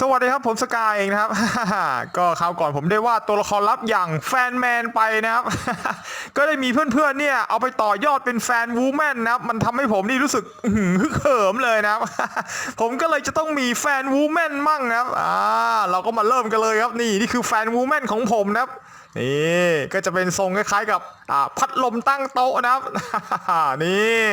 สวัสดีครับผมสกายเองนะครับ ก็คราวก่อนผมได้วาดตัวละครลับอย่างแฟนแมนไปนะครับ ก็ได้มีเพื่อนๆเนี่ยเอาไปต่อยอดเป็นแฟนวูแมนนะครับ มันทำให้ผมนี่รู้สึกฮึกเหิมเลยนะครับ ผมก็เลยจะต้องมีแฟนวูแมนมั่งนะครับอ่าเราก็มาเริ่มกันเลยครับนี่นี่คือแฟนวูแมนของผมนะครับนี่ก็จะเป็นทรงคล้ายๆกับอ่าพัดลมตั้งโต๊ะนะครับนี่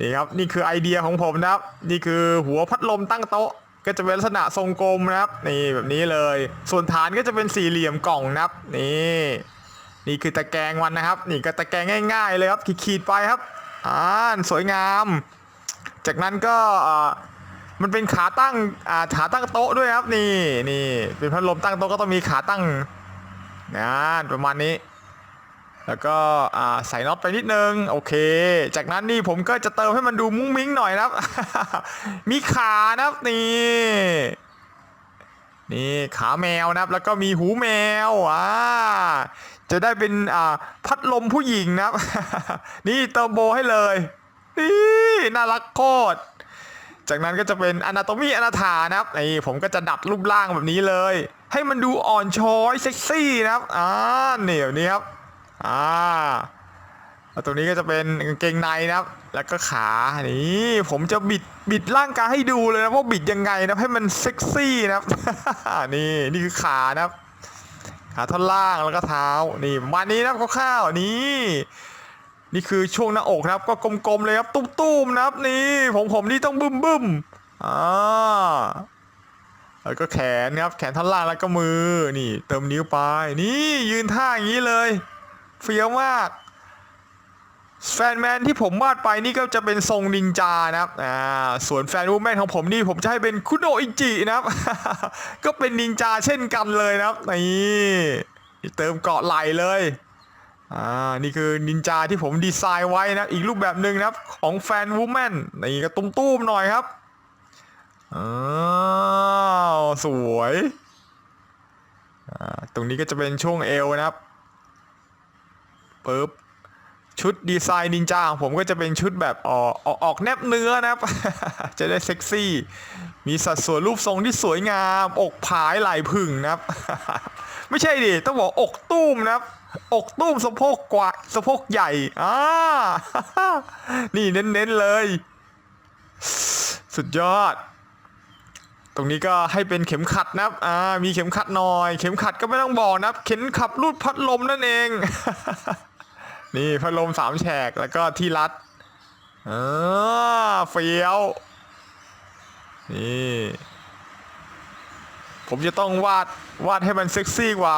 นี่ครับนี่คือไอเดียของผมนะครับ นี่คือหัวพัดลมตั้งโต๊ะ ก็จะเป็นลักษณะทรงกลมนะครับนี่แบบนี้เลย ส่วนฐานก็จะเป็นสี่เหลี่ยมกล่องนะครับนี่นี่คือตะแกรงมันนะครับ นี่ก็ตะแกรงง่าย ๆ เลยครับขีดๆไปครับอ่าสวยงาม จากนั้นก็มันเป็นขาตั้งอ่าขาตั้งโต๊ะด้วยครับนี่นี่เป็นพัดลมตั้งโต๊ะก็ต้องมีขาตั้งนะประมาณนี้ แล้วก็ใส่น็อตไปนิดนึงโอเค จากนั้นนี่ผมก็จะเติมให้มันดูมุ้งมิ้งหน่อยนะครับ มีขานะครับนี่นี่ขาแมวนะครับ แล้วก็มีหูแมวอ่าจะได้เป็นอ่าพัดลมผู้หญิงนะครับ นี่เติมโบให้เลยนี่น่ารักโคตรจากนั้นก็จะเป็นอนาโตมีอนาถานะครับนี่ผมก็จะดัดรูปร่างแบบนี้เลย ให้มันดูอ่อนช้อยเซ็กซี่นะครับอ่าเหนียแบบนี้ครับ อ่าแล้วตรงนี้ก็จะเป็นกางเกงในนะครับ แล้วก็ขานี่ผมจะบิดบิดร่างกายให้ดูเลยนะว่าบิดยังไงนะให้มันเซ็กซี่นะครับนี่นี่คือขานะครับ ขาท่อนล่างแล้วก็เท้านี่ประมาณนี้นะครับคร่าวๆนี่นี่คือช่วงหน้าอกนะครับ ก็กลมๆเลยครับตุ้มๆนะครับ นี่ ผมผมนี่ต้องบึ้มบึ้มๆอ่าแล้วก็แขนครับแขนท่อนล่างแล้วก็มือนี่ เติมนิ้วไป นี่ยืนท่าอย่างนี้เลย เฟี้ยวมากแฟนแมนที่ผมวาดไปนี่ก็จะเป็นทรงนินจานะครับอ่าส่วนแฟนวูแมนของผมนี่ผมจะให้เป็นคุโดอิจินะครับ ก็เป็นนินจาเช่นกันเลยนะครับนี่เติมเกาะไหลเลยอ่านี่คือนินจาที่ผมดีไซน์ไว้นะอีกรูปแบบหนึ่งนะครับของแฟนวูแมนนี่ก็ตุ้มๆหน่อยครับอ้าวสวยอ่าตรงนี้ก็จะเป็นช่วงเอวนะครับ ปึ๊บชุดดีไซน์นินจาของผมก็จะเป็นชุดแบบออกออกออกแนบเนื้อนะครับ จะได้เซ็กซี่ มีสัดส่วนรูปทรงที่สวยงาม อกผายไหล่ผึ่งนะครับ ไม่ใช่ดิ ต้องบอกอกตุ้มนะครับ อกตุ้มสะโพกกว่าสะโพกใหญ่อ่านี่เน้นๆเลย สุดยอด ตรงนี้ก็ให้เป็นเข็มขัดนะครับอ่ามีเข็มขัดหน่อย เข็มขัดก็ไม่ต้องบอกนะครับ เข็มขัดรูดพัดลมนั่นเอง นี่พัดลมสามแฉกแล้วก็ที่รัดอ่าเฟี้ยว นี่ ผมจะต้องวาดวาดให้มันเซ็กซี่กว่า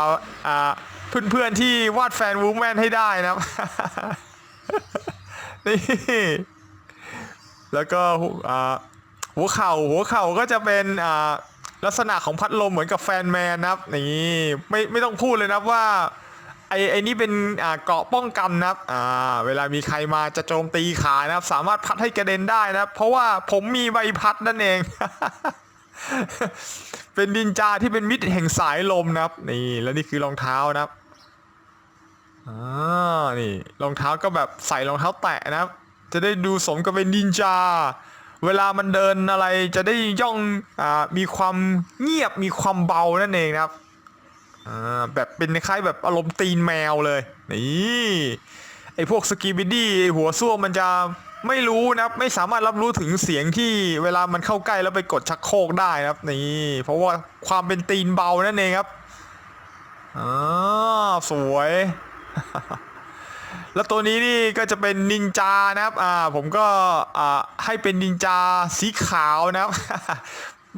อ่าเพื่อนๆที่วาดแฟนวูแมนให้ได้นะครับ นี่ แล้วก็หัวอ่าหัวเข่าหัวเข่าก็จะเป็นอ่าลักษณะของพัดลมเหมือนกับแฟนแมนนะครับ นี่ไม่ไม่ต้องพูดเลยนะว่า ไอ้ไอ้นี่เป็นอ่าเกราะป้องกันนะครับอ่าเวลามีใครมาจะโจมตีขานะครับ สามารถพัดให้กระเด็นได้นะครับ เพราะว่าผมมีใบพัดนั่นเอง เป็นดินจาที่เป็นมิตรแห่งสายลมนะครับ นี่แล้วนี่คือรองเท้านะครับอ่านี่รองเท้าก็แบบใส่รองเท้าแตะนะครับ จะได้ดูสมกับเป็นนินจาเวลามันเดินอะไรจะได้ย่องอามีความเงียบมีความเบานั่นเองนะครับ อ่าแบบเป็นคล้ายแบบอารมณ์ตีนแมวเลย นี่ไอพวกสกีบิดี้หัวส้วมมันจะไม่รู้นะครับไม่สามารถรับรู้ถึงเสียงที่เวลามันเข้าใกล้แล้วไปกดชักโครกได้นะครับนี่เพราะว่าความเป็นตีนเบานั่นเองครับอ่าสวย แล้วตัวนี้นี่ก็จะเป็นนินจานะครับอ่าผมก็อ่าให้เป็นนินจาสีขาวนะครับ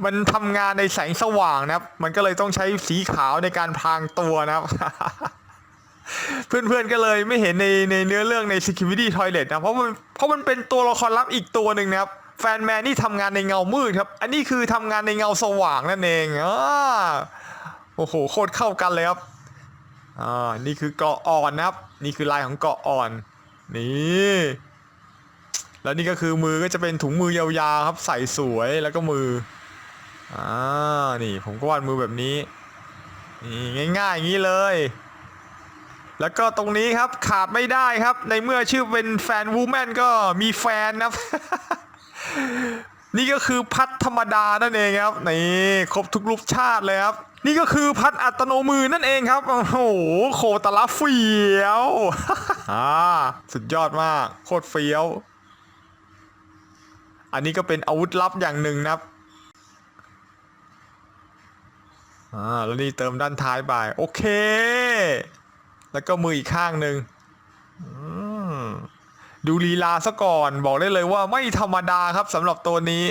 มันทำงานในแสงสว่างนะครับ มันก็เลยต้องใช้สีขาวในการพรางตัวนะครับ เพื่อนๆก็เลยไม่เห็นในในเนื้อเรื่องใน Security Toilet นะเพราะมันเพราะมันเป็นตัวละครลับอีกตัวหนึ่งนะครับแฟนแมนนี่ทำงานในเงามืดครับ อันนี้คือทำงานในเงาสว่างนั่นเองอ่าโอ้โหโคตรเข้ากันเลยครับอ่านี่คือเกาะอ่อนนะครับ นี่คือลายของเกาะอ่อน นี่แล้วนี่ก็คือมือก็จะเป็นถุงมือยาวๆครับ ใส่สวยแล้วก็มือ อ่านี่ผมก็วาดมือแบบนี้นี่ง่ายๆอย่างนี้เลย แล้วก็ตรงนี้ครับขาดไม่ได้ครับ ในเมื่อชื่อเป็นแฟนวูแมนก็มีแฟนนะครับนี่ก็คือพัดธรรมดานั่นเองครับนี่ครบทุกรูปชาติเลยครับ นี่ก็คือพัดอัตโนมือนั่นเองครับโอ้โหโคตรละเฟี้ยวอ่าสุดยอดมากโคตรเฟี้ยว อันนี้ก็เป็นอาวุธลับอย่างหนึ่งนะครับ อ่าแล้วนี่เติมด้านท้ายไปโอเค แล้วก็มืออีกข้างหนึ่งดูลีลาซะก่อนบอกได้เลยว่าไม่ธรรมดาครับสำหรับตัวนี้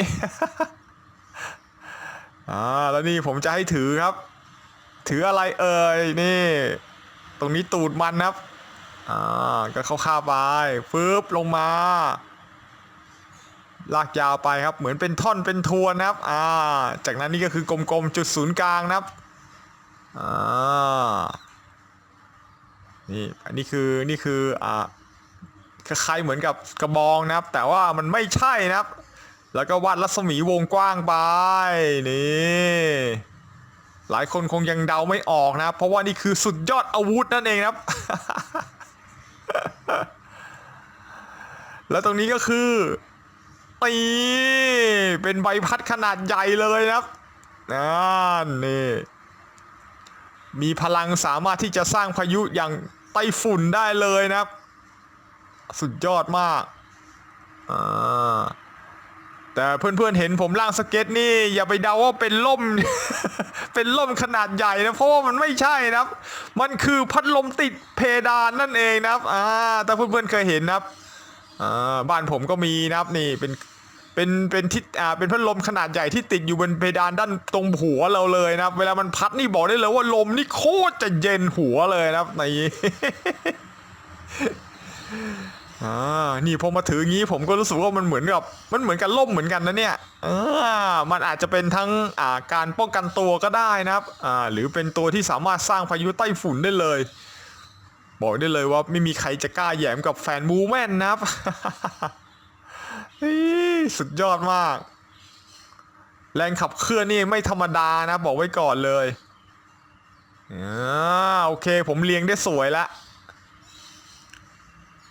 อ่าแล้วนี่ผมจะให้ถือครับ ถืออะไรเอ่ยนี่ ตรงนี้ตูดมันครับอ่าก็เข้าข้าไปฟึบลงมา ลากยาวไปครับเหมือนเป็นท่อนเป็นทวนนะครับอ่าจากนั้นนี่ก็คือกลมๆจุดศูนย์กลางนะครับอ่านี่อันนี้คือนี่คืออ่าคล้ายๆเหมือนกับกระบองนะครับ แต่ว่ามันไม่ใช่นะครับ แล้วก็วาดรัศมีวงกว้างไปนี่หลายคนคงยังเดาไม่ออกนะครับ เพราะว่านี่คือสุดยอดอาวุธนั่นเองครับ แล้วตรงนี้ก็คือ นี่เป็นใบพัดขนาดใหญ่เลยนะครับนั่นนี่มีพลังสามารถที่จะสร้างพายุอย่างไต้ฝุ่นได้เลยนะครับ สุดยอดมากอ่าแต่เพื่อนๆเห็นผมล่างสเก็ตนี่อย่าไปเดาว่าเป็นล่ม เป็นล่มขนาดใหญ่นะเพราะว่ามันไม่ใช่นะครับ มันคือพัดลมติดเพดานนั่นเองนะครับอ่าถ้าเพื่อนๆเคยเห็นนะครับ อ่าบ้านผมก็มีนะครับนี่เป็นเป็นเป็นทิศอ่าเป็นพัดลมขนาดใหญ่ที่ติดอยู่บนเพดานด้านตรงหัวเราเลยนะครับ เวลามันพัดนี่บอกได้เลยว่าลมนี่โคตรจะเย็นหัวเลยนะครับในอ่านี่พอมาถืองี้ผมก็รู้สึกว่ามันเหมือนกับมันเหมือนกับล่มเหมือนกันนะเนี่ยอ่ามันอาจจะเป็นทั้งอ่าการป้องกันตัวก็ได้นะครับอ่าหรือเป็นตัวที่สามารถสร้างพายุไต้ฝุ่นได้เลย บอกได้เลยว่าไม่มีใครจะกล้าแหยมกับแฟนมูแมนนะครับสุดยอดมาก แรงขับเคลื่อนนี่ไม่ธรรมดานะ บอกไว้ก่อนเลยอ่าโอเค ผมเรียงได้สวยแล้ว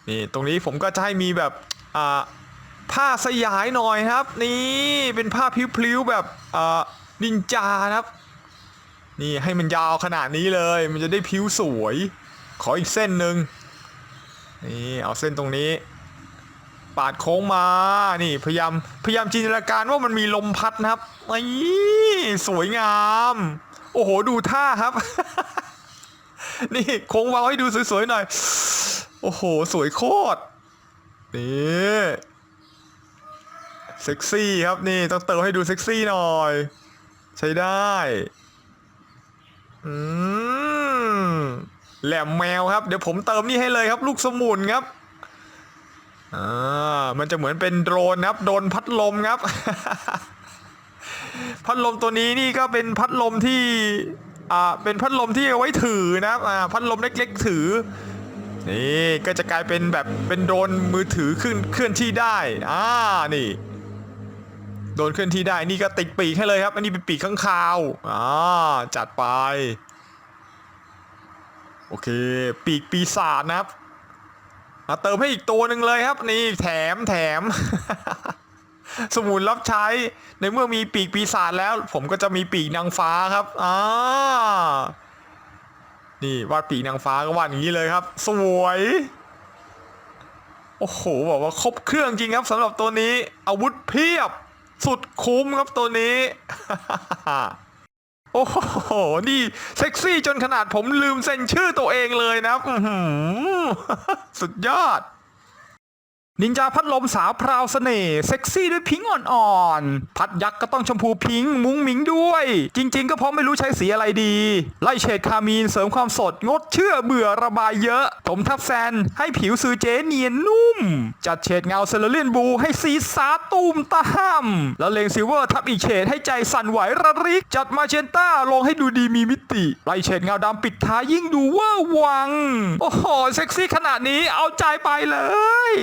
นี่ตรงนี้ผมก็จะให้มีแบบอ่าผ้าสยายหน่อยครับ นี่เป็นผ้าพลิ้วๆแบบอ่านินจานะครับ นี่ให้มันยาวขนาดนี้เลย มันจะได้ผิวสวย ขออีกเส้นหนึ่งนี่เอาเส้นตรงนี้ ปาดโค้งมา นี่พยายามพยายามจินตนาการว่ามันมีลมพัดนะครับนี่สวยงาม โอ้โหดูท่าครับ นี่โค้งวางให้ดูสวยๆหน่อย โอ้โห สวยโคตร นี่เซ็กซี่ครับนี่ต้องเติมให้ดูเซ็กซี่หน่อย ใช้ได้ อืม แหลมแมวครับ เดี๋ยวผมเติมนี่ให้เลยครับ ลูกสมุนครับอ่ามันจะเหมือนเป็นโดรนครับ โดนพัดลมครับ พัดลมตัวนี้นี่ก็เป็นพัดลมที่อ่าเป็นพัดลมที่เอาไว้ถือนะครับอ่าพัดลมเล็ก ๆ ถือนี่ก็จะกลายเป็นแบบเป็นโดรนมือถือขึ้นเคลื่อนที่ได้อ่านี่โดรนเคลื่อนที่ได้นี่ก็ติดปีกให้เลยครับ อันนี้เป็นปีกข้างคาวอ่าจัดไป โอเค ปีกปีศาจนะครับมาเติมให้อีกตัวหนึ่งเลยครับ นี่แถมแถม สมุนรับใช้ในเมื่อมีปีกปีศาจแล้ว ผมก็จะมีปีกนางฟ้าครับอ่านี่วาดปีกนางฟ้าก็วาดอย่างนี้เลยครับ สวยโอ้โหบอกว่าครบเครื่องจริงครับสำหรับตัวนี้ อาวุธเพียบสุดคุ้มครับตัวนี้ อ้โห นี่เซ็กซี่จนขนาดผมลืมเซ็นชื่อตัวเองเลยนะครับสุดยอด นินจาพัดลมสาวพราวเสน่ห์เซ็กซี่ด้วยพิงอ่อนๆ พัดยักษ์ก็ต้องชมพูพิงมุ้งมิงด้วย จริงๆ ก็เพราะไม่รู้ใช้สีอะไรดี ไล่เฉดคามีนเสริมความสดงดเชื่อเบื่อระบายเยอะ ถมทับแซนให้ผิวซือเจเนียนนุ่ม จัดเฉดเงาเซเลเลียนบูให้สีสาตูมตามแล้วเลงซิลเวอร์ทับอีกเฉดให้ใจสั่นไหวระริก จัดมาเชนต้าลงให้ดูดีมีมิติ ไล่เฉดเงาดำปิดท้ายยิ่งดูเวอร์วัง โอ้โหเซ็กซี่ขนาดนี้เอาใจไปเลย